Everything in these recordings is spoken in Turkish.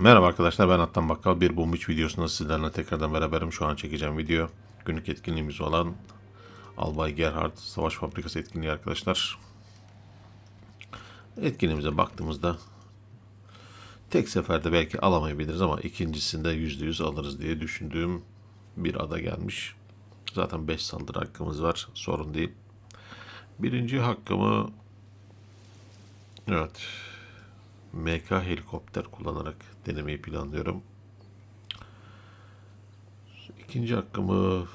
Merhaba arkadaşlar ben Attan Bakkal. Bir Bombiç videosunda sizlerle tekrardan beraberim. Şu an çekeceğim video. Günlük etkinliğimiz olan Albay Gerhard Savaş Fabrikası etkinliği arkadaşlar. Etkinliğimize baktığımızda tek seferde belki alamayabiliriz ama ikincisinde %100 alırız diye düşündüğüm bir ada gelmiş. Zaten 5 saldırı hakkımız var. Sorun değil. Birinci hakkımı evet MK helikopter kullanarak denemeyi planlıyorum. İkinci hakkımı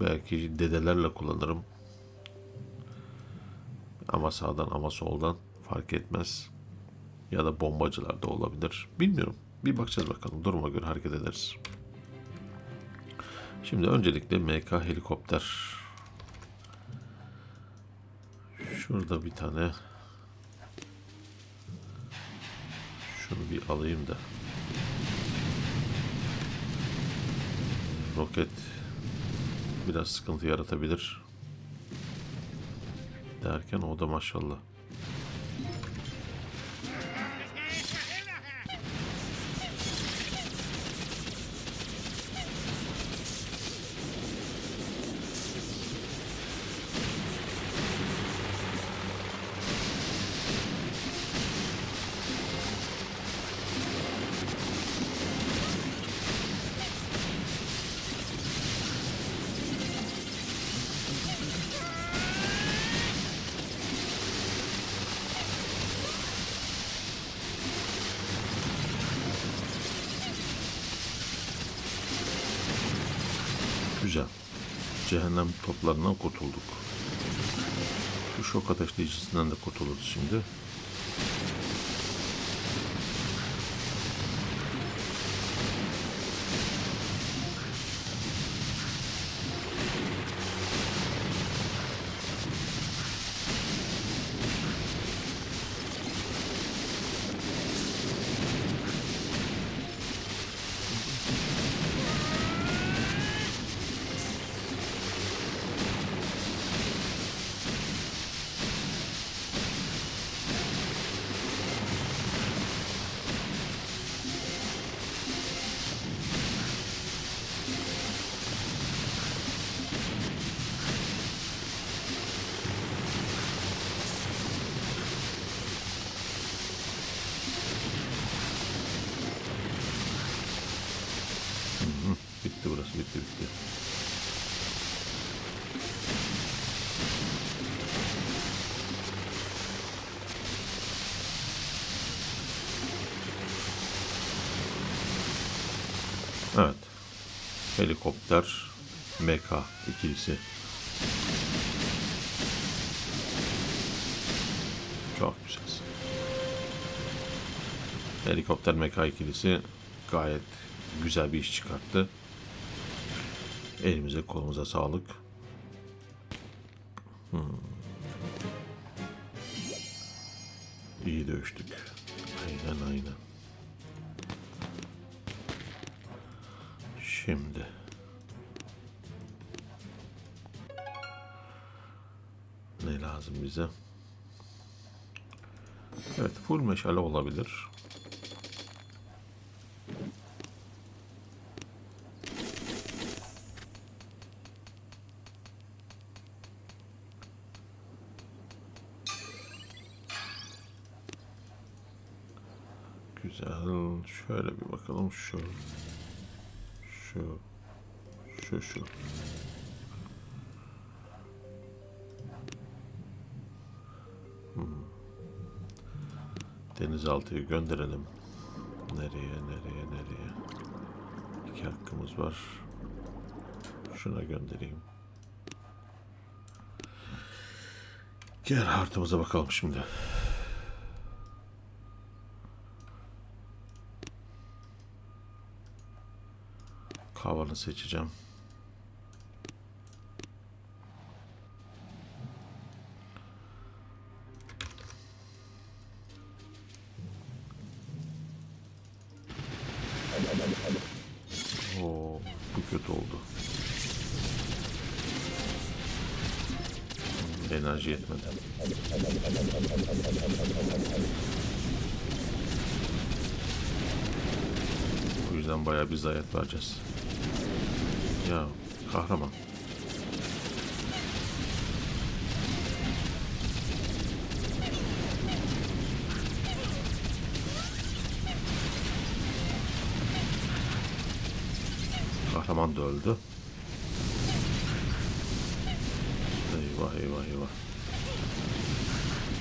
belki dedelerle kullanırım. Ama sağdan ama soldan fark etmez. Ya da bombacılar da olabilir. Bilmiyorum. Bir bakacağız bakalım. Duruma göre hareket ederiz. Şimdi öncelikle MK helikopter. Şurada bir tane Şunu bir alayım da. Roket biraz sıkıntı yaratabilir. Derken o da maşallah. Cehennem toplarından kurtulduk. Şu şok ateşleyicisinden de kurtuluruz şimdi. Evet. Helikopter MK ikilisi. Çok güzel. Helikopter MK ikilisi gayet güzel bir iş çıkarttı. Elimize kolumuza sağlık. Hmm. İyi dövüştük. Aynen aynen. Şimdi. Ne lazım bize? Evet full meşale olabilir. Güzel. Şöyle bir bakalım. Şu. Şu. Şu şu. Hmm. Denizaltıyı gönderelim. Nereye, nereye, nereye? İki hakkımız var. Şuna göndereyim. Gerhard'ımıza bakalım şimdi. Havanı seçeceğim. Bu kötü oldu. Enerji yetmedi. Zaten bayağı bir zayiat vereceğiz. Ya kahraman. Kahraman da öldü. Eyvah eyvah eyvah.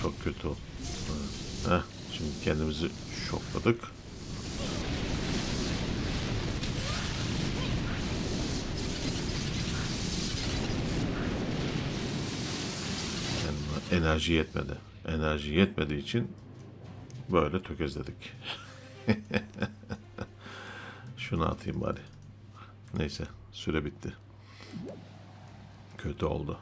Çok kötü o. Ha. Heh, şimdi kendimizi şokladık. Yani enerji yetmedi. Enerji yetmediği için böyle tökezledik. Şunu atayım bari. Neyse süre bitti. Kötü oldu.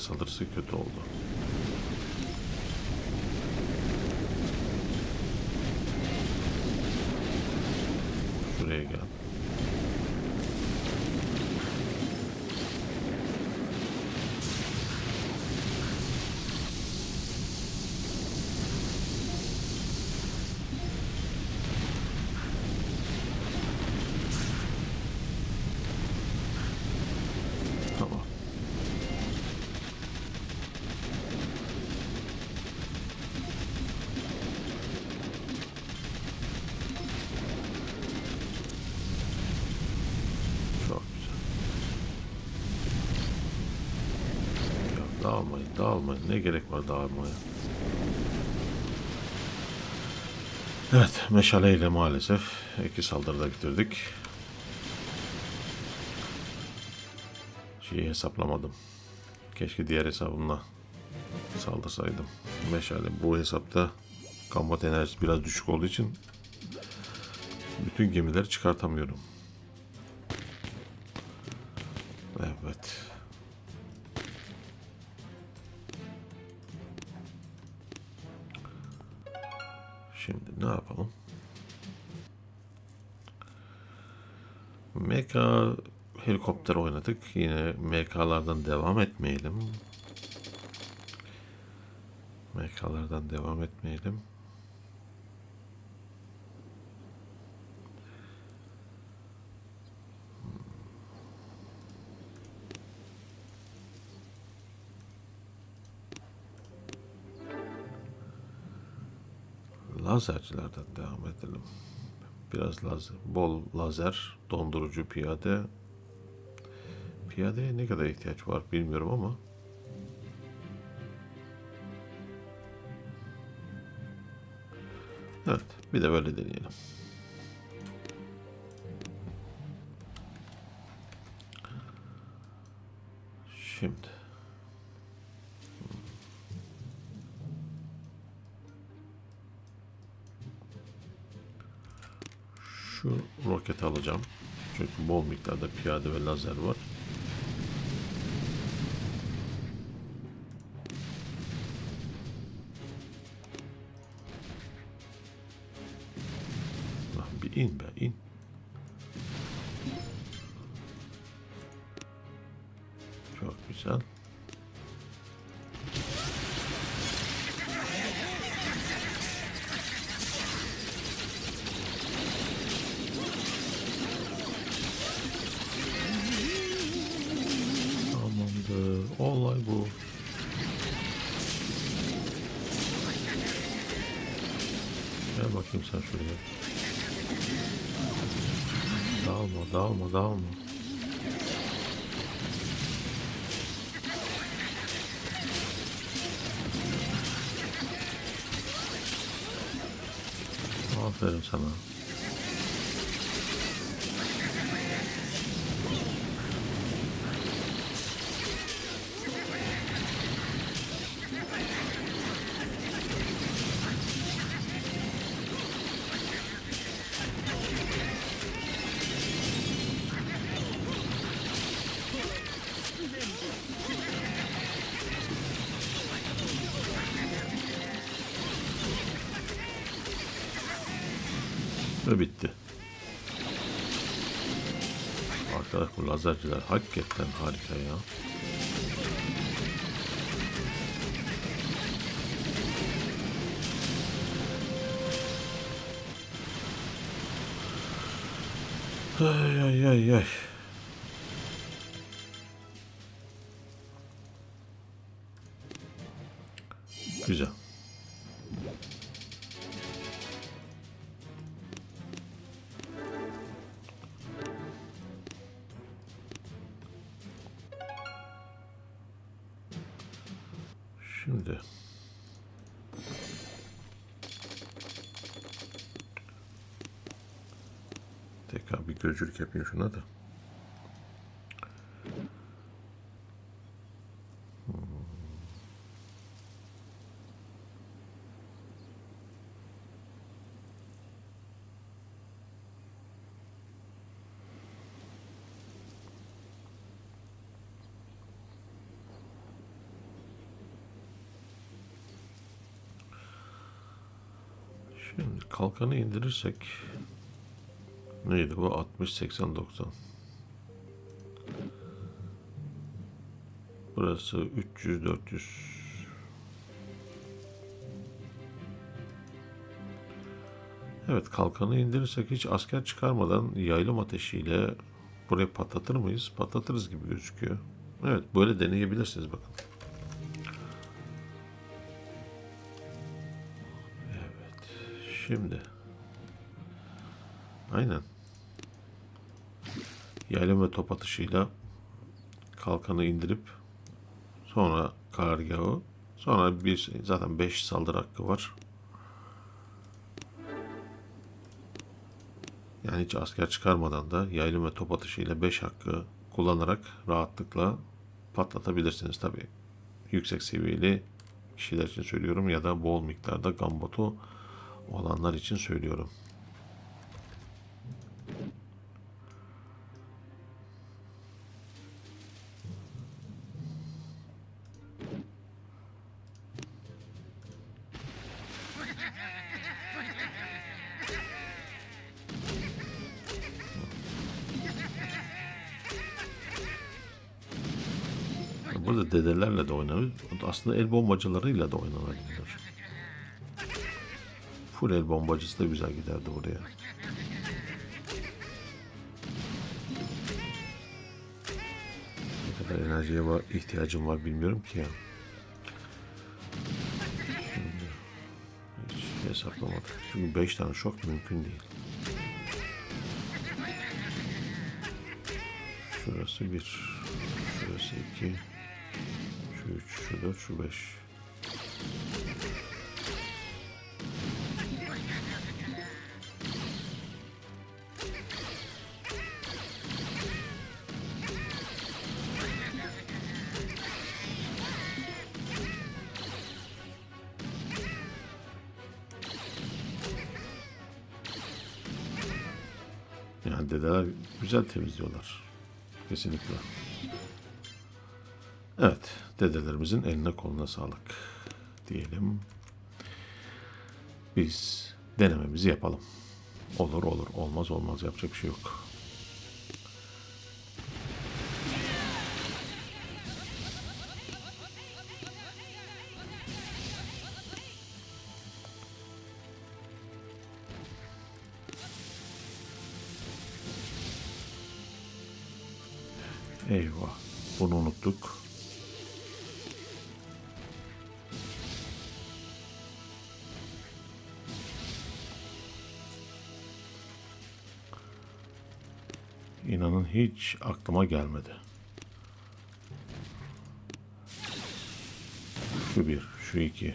Meşale saldırısı kötü oldu. Şuraya gel. Tamam. Çok güzel. Dağılmayın. Ne gerek var dağılmaya? Evet, meşaleyle maalesef iki saldırıda bitirdik. Şeyi hesaplamadım. Keşke diğer hesabımla saldırsaydım. Meşale bu hesapta kambat enerjisi biraz düşük olduğu için bütün gemileri çıkartamıyorum. Evet. Helikopter oynadık. Yine MK'lardan devam etmeyelim. MK'lardan devam etmeyelim. Lazercilerden devam edelim. Biraz lazer, bol lazer, dondurucu piyade. Piyadeye ne kadar ihtiyaç var bilmiyorum ama. Evet, bir de böyle deneyelim. Şimdi. Şu roketi alacağım. Çünkü bol miktarda piyade ve lazer var. İn be in. Çok güzel. Tamamdır. Olay bu. Gel bakayım sen şuraya. 나오모 나오모 나오모 아 그래 괜찮아. ve bitti. Arkadaş bu lazerciler hakikaten harika ya. Ay ay ay ay. Şimdi tekrar bir gözcülük yapayım şuna da. Şimdi kalkanı indirirsek neydi bu 60 80 90 Burası 300 400 Evet kalkanı indirirsek hiç asker çıkarmadan yaylım ateşiyle burayı patlatır mıyız? Patlatırız gibi gözüküyor. Evet böyle deneyebilirsiniz bakın. Şimdi. Aynen. Yaylım ve top atışıyla kalkanı indirip sonra karargahı sonra bir zaten 5 saldırı hakkı var. Yani hiç asker çıkarmadan da yaylım ve top atışıyla 5 hakkı kullanarak rahatlıkla patlatabilirsiniz tabi. Yüksek seviyeli kişiler için söylüyorum ya da bol miktarda gambotu olanlar için söylüyorum. Burada dedelerle de oynanır. Aslında el bombacılarıyla da oynanabilir. Full el bombacısı da güzel giderdi buraya. Ne kadar enerjiye var, ihtiyacım var bilmiyorum ki ya. Hiç hesaplamadım. Çünkü 5 tane şok mümkün değil. Şurası 1, şurası 2, şu 3, şu 4, şu 5. Yani dedeler güzel temizliyorlar. Kesinlikle. Evet, dedelerimizin eline koluna sağlık diyelim. Biz denememizi yapalım. Olur olur, olmaz olmaz yapacak bir şey yok. Eyvah, bunu unuttuk. İnanın hiç aklıma gelmedi. Şu bir, şu iki,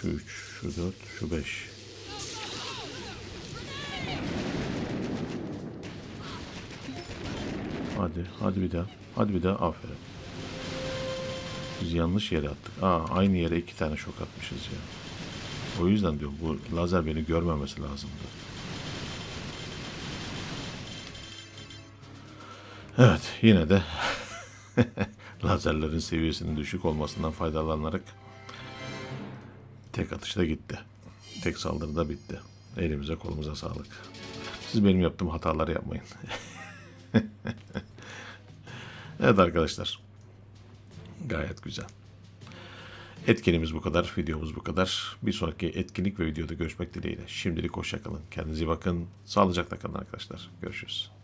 şu üç, şu dört, şu beş. Hadi, hadi bir daha. Hadi bir daha. Aferin. Biz yanlış yere attık. Aa, aynı yere iki tane şok atmışız ya. O yüzden diyorum bu lazer beni görmemesi lazımdı. Evet, yine de lazerlerin seviyesinin düşük olmasından faydalanarak tek atışta gitti. Tek saldırıda bitti. Elimize kolumuza sağlık. Siz benim yaptığım hataları yapmayın. Evet arkadaşlar. Gayet güzel. Etkinimiz bu kadar, videomuz bu kadar. Bir sonraki etkinlik ve videoda görüşmek dileğiyle. Şimdilik hoşçakalın. Kendinize iyi bakın. Sağlıcakla kalın arkadaşlar. Görüşürüz.